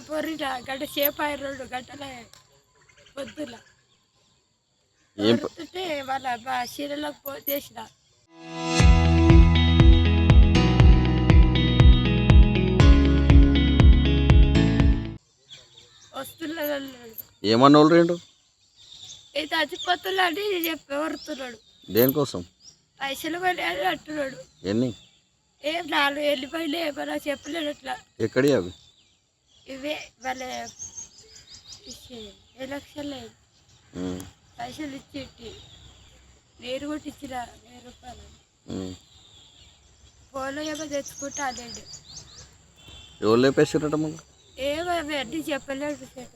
పొరిన గంట సేపు అయ్యి రెండు గంటల పొద్దున ఏం ప- కొడుతుంటే వాళ్ళ చీరలకు వస్తున్నాడు అన్నాడు ఏమన్నా వాళ్ళు రెండు? ఇది చచ్చిపోతున్నాడు అని చెప్పి వరుతున్నాడు దేనికోసం? పైసలు పడి అంటున్నాడు. ఎన్ని? ఏం నాలుగు వెళ్ళిపోయినా ఏమన్నా చెప్పలేడు అట్లా. ఎక్కడి అవి? ఇవే వాళ్ళ ఎలక్షన్లు పైసలు ఇచ్చి ఇట్టి నీరు కూడా ఇచ్చిన వెయ్యి రూపాయలు. ఫోన్లో ఏమో తెచ్చుకుంటా అదేంటి ఎవరు లేపేసారట మళ్ళీ? ఏమో అవి అన్నీ చెప్పలేడు చేత.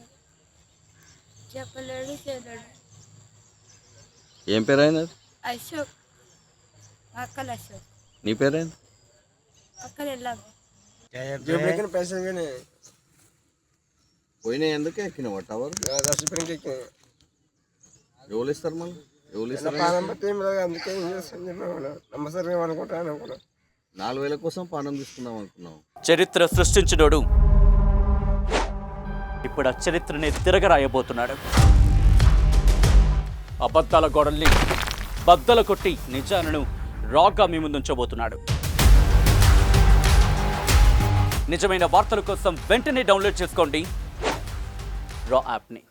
చెప్పలేడు చేయలేడు. ఏం పేరు అయినది అశోక్. అక్కలు అశోక్. నీ పేరేంది? అక్కలు వెళ్ళాము పైసలు కానీ పోయినా ఎందుకు ఎక్కిన టవర్ ఎక్కిన ఎవరు ఇస్తారు మళ్ళీ? ఎవరు ఇస్తారు పానం బట్టి ఏం లేదు అందుకే ఏం అనుకుంటాను నాలుగు వేల కోసం పానం తీసుకుందాం అనుకున్నాం చరిత్ర సృష్టించినోడు ఇప్పుడు ఆ చరిత్రని తిరగరాయబోతున్నాడు. అబద్ధాల గోడల్ని బద్దల కొట్టి నిజాలను రాగా మీ ముందుంచబోతున్నాడు. నిజమైన వార్తల కోసం వెంటనే డౌన్లోడ్ చేసుకోండి. र आफ्नै